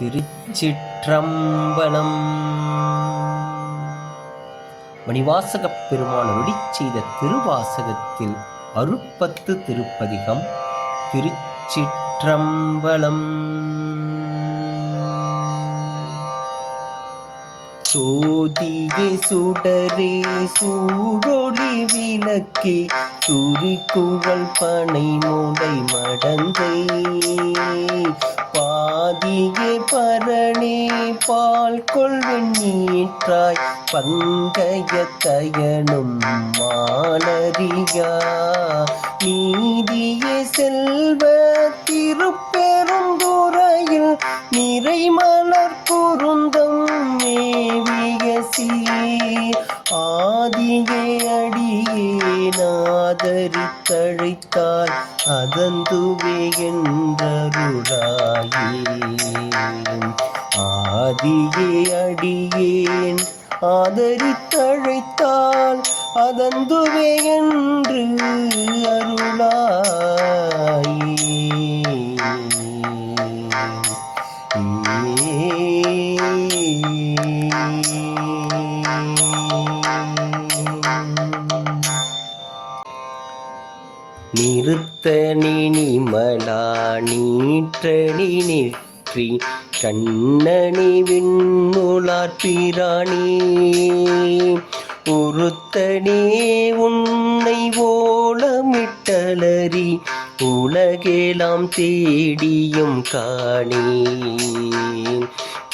திருச்சிற்றம்பலம். மணிவாசகப் பெருமான் அருளி செய்த திருவாசகத்தில் அருட்பத்து திருப்பதிகம் திருச்சிற்றம்பலம். சோதியே சுடரே சூடொளி விளக்கே துரிக்குழல் பனை மூடை மடந்தை. ஆதியே பரணி பால் கொள்வெண் நீற்றாய் பங்கைய தயனும் மாலரியா. நீதியே செல்வ வாயில் நிறை மலர் குருந்தம் மேவிய சீர். ஆதியே அடியே நாதரித்தழைத்தால் அதந்துவே என்றருளாயே ஆதியே அடியேன் ஆதரித்தழைத்தால் அதந்துவே என்று அருளாயே நிற்றி கண்ணனி விண்ணுலார் பிராணி. உருத்தனே உன்னை ஓலமிட்டலரி உலகெலாம் தேடியும் காணி.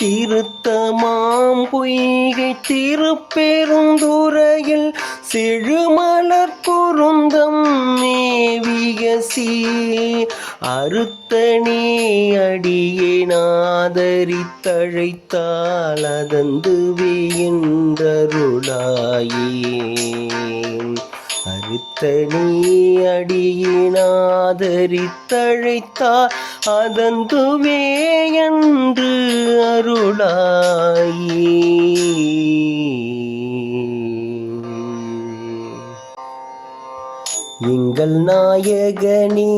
திருத்தமாம் பொய்கை திருப்பெருந்துறையில் செழுமலர் குருந்தம் மேவிய சீ அறுத்தனே அடியே நாதரித்தழைத்தால் அதந்துவே என்றருளாயே அறுத்தனே அடியினாதரித்தழைத்தால் அதந்துவே என்று அருளாயே எங்கள் நாயகனே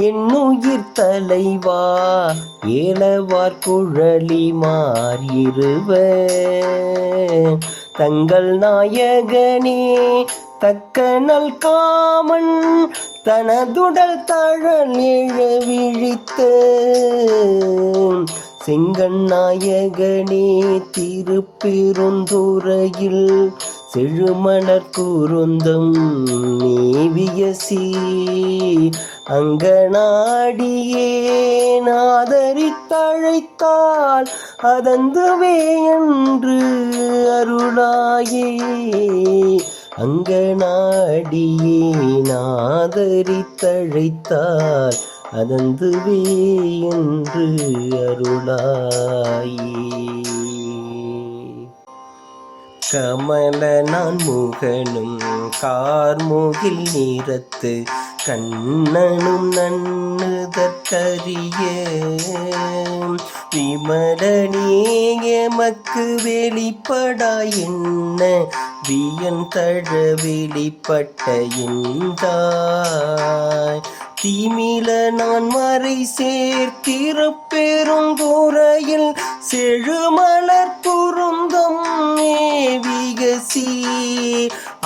என்னுயிர் தலைவா ஏலவார் குழலி மாறிருவ தங்கள் நாயகனே தக்க நல் காமன் தனதுடல் தழல் எழ செங்கன் நாயகனே திருப்பெருந்துறையில் செழுமணர் குருந்தம் மேவிய அங்கனாடியே நாதரித்தழைத்தால் அதந்துவே என்று அருளாயே. அங்கனாடியே நாதரித்தழைத்தால் அதந்துவே என்று அருளாயே. கமல நான் முகனும் கார்முகில் நீரத்து கண்ணனும் நன்னுதற்கரிய விமலனே எமக்கு வெளிப்படா என்ன? வியன் தழ வெளிப்பட்ட எந்தாய் தீமில நான் மறை சேர்த்திருப்பெரும் துறையில் செழுமலர் குருந்தம் மேவிகசி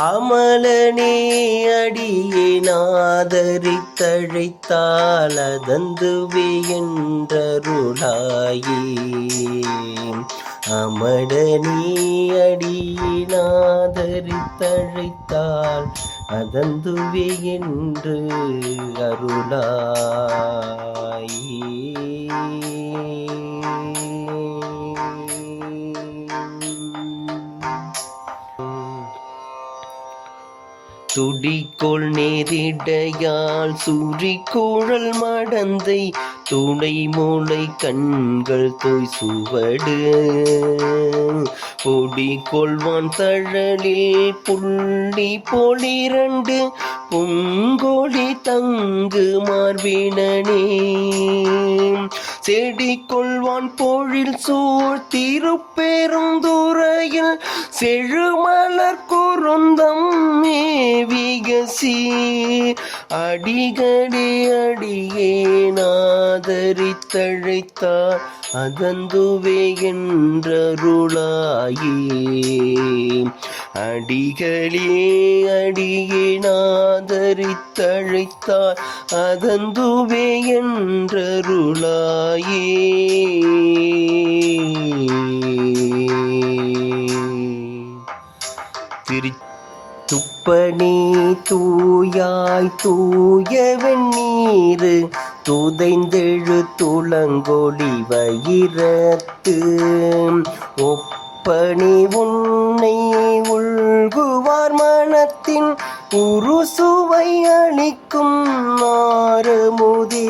அமலனே அடியே நாதரி தழைத்தால் அதந்துவே என்றருளாயே. அமடனே தழைத்தால் அதந்துவே என்று அருளாய். துடிக்கோள் நேரிடையால் சூரிக்குழல் மடந்தை துணை மூளை கண்கள் தோய் சுவடு. பொடி கொள்வான் தழலில் புள்ளி போலிரண்டு பொங்கோழி தங்கு மார்பினனே. செடி கொள்வான் பொழில் சூழ் திருப்பெருந்துறையில் செழுமலர் குருந்தம் மேவிகசி. அடிகடி அடியே நாதரித்தழைத்தார். அதந்துவே என்றருளாயே அடிகளே அடியேனாதரித்தழைத்தார் அதந்துவே என்றருளாயே திரு துப்பனே தூயாய் தூய வெந்நீரு துதைந்தெழு துளங்கொடி வயிறத்து ஒப்பனி உன்னை உள்குவார் மனத்தின் உருசுவை அளிக்கும் மாறுமுதே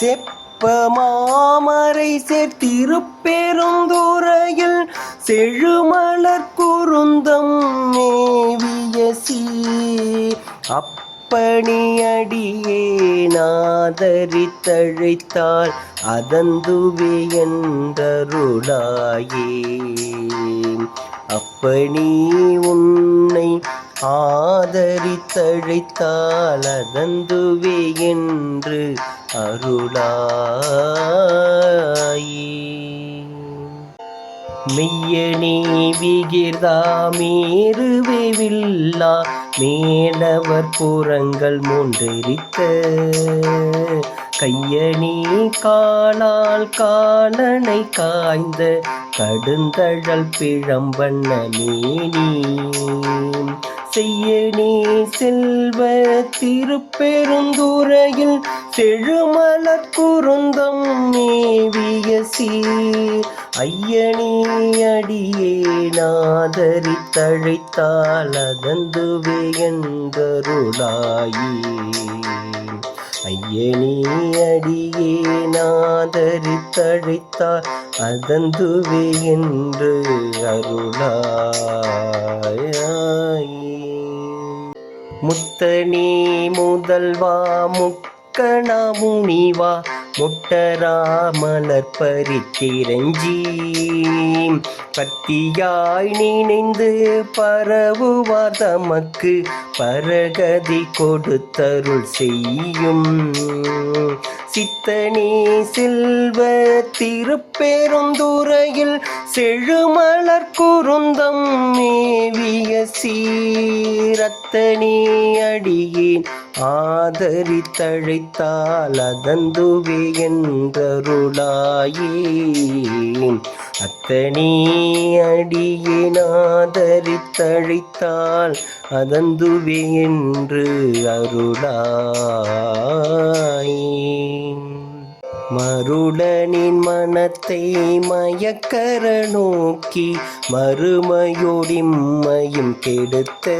செப்ப மாமரை சேர்த்திருப்பெருந்துறையில் செழுமலர் குருந்தம் மேவிய சீ அப் அப்பணியடியே நாதரித்தழைத்தால் அதந்துவே என்றருளாயே அப்பணி உன்னை ஆதரித்தழைத்தால் அதந்துவே என்று அருளாயே மெய்யனே விகிர்தா மேருவேவில்லா மேலவர் புறங்கள் மூன்றெரித்த கையணி காணால் காலனை காய்ந்த கடுந்தழல் பிழம்பண்ண மேனி. செய்யனே செல்வ திருப்பெருந்துறையில் செழுமலர் குருந்தம் மேவிய சீர். ஐயனே அடியே நாதரி தழைத்தால் அதந்துவே என்றருளாயே. ஐயனே அடியே நாதரி தழைத்தால் அதந்துவே என்று அருளாயே. முத்தனே முதல்வா முக்கணா முனிவா முட்டரா மலர் பறித்திரஞ்சி பத்தியாய் நினைந்து பரவுவார் தமக்கு பரகதி கொடுத்தருள் செய்யும். சித்தனே செல்வ திருப்பெருந்துறையில் செழுமலர் குருந்தம் மேவிய சீரத்தனே அடியேன். ஆதரித்தழைத்தால் அதந்துவே என்றருளாயே. அத்தனே அடியேன் ஆதரித்தழைத்தால் அதந்துவே என்று அருளாயே. மருடனின் மனத்தை மயக்கர நோக்கி மறுமையோடிம்மையும் கெடுத்த.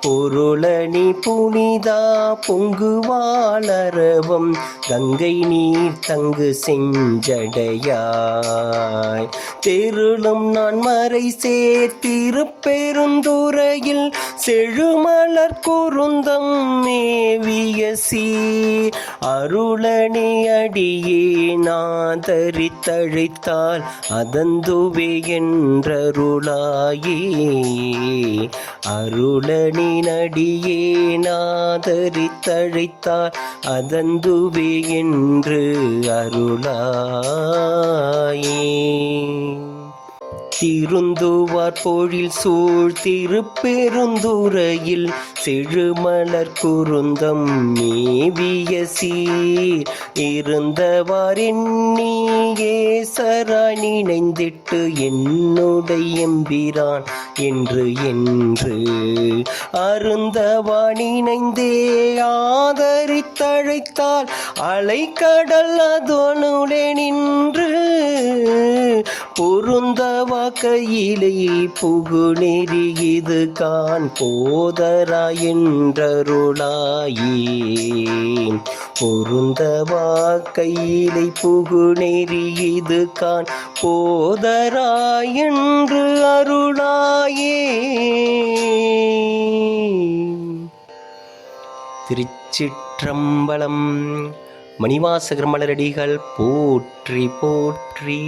பொருளணி புனிதா பொங்குவாளரவம் கங்கை நீர் தங்கு செஞ்சடையாய். தெருளும் நான் மறை சேர்த்திருப்பெருந்துறையில் செழுமலர் குருந்தம் மேவிய சீர் அருளனி அடியே நாதரித்தழைத்தால் அதந்துவே என்றருளாயே. அருளனின் அடியே நாதரித்தழைத்தால் அதந்துவே என்று அருளாயே. திருந்துவார் போழில் சூழ் திருப்பெருந்துறையில் செழுமலர் குருந்தம் மேவிய சீர். இருந்தவார் எண்ணியே சரா நினைந்திட்டு என்னுடைய எம்பிரான் என்று என்று. அருந்தவாணினைந்தே ஆதரித்தழைத்தால் அலைக்கடல் அதோனுடன் நின்று. பொருந்த கையிலே புகுநெறி இது கான் போதரா என்றருளாயே பொருந்தவா கையிலை புகுநெறி இது கான் போதரா என்று அருளாயே திருச்சிற்றம்பலம் மணிவாசகர் மலரடிகள் போற்றி போற்றி.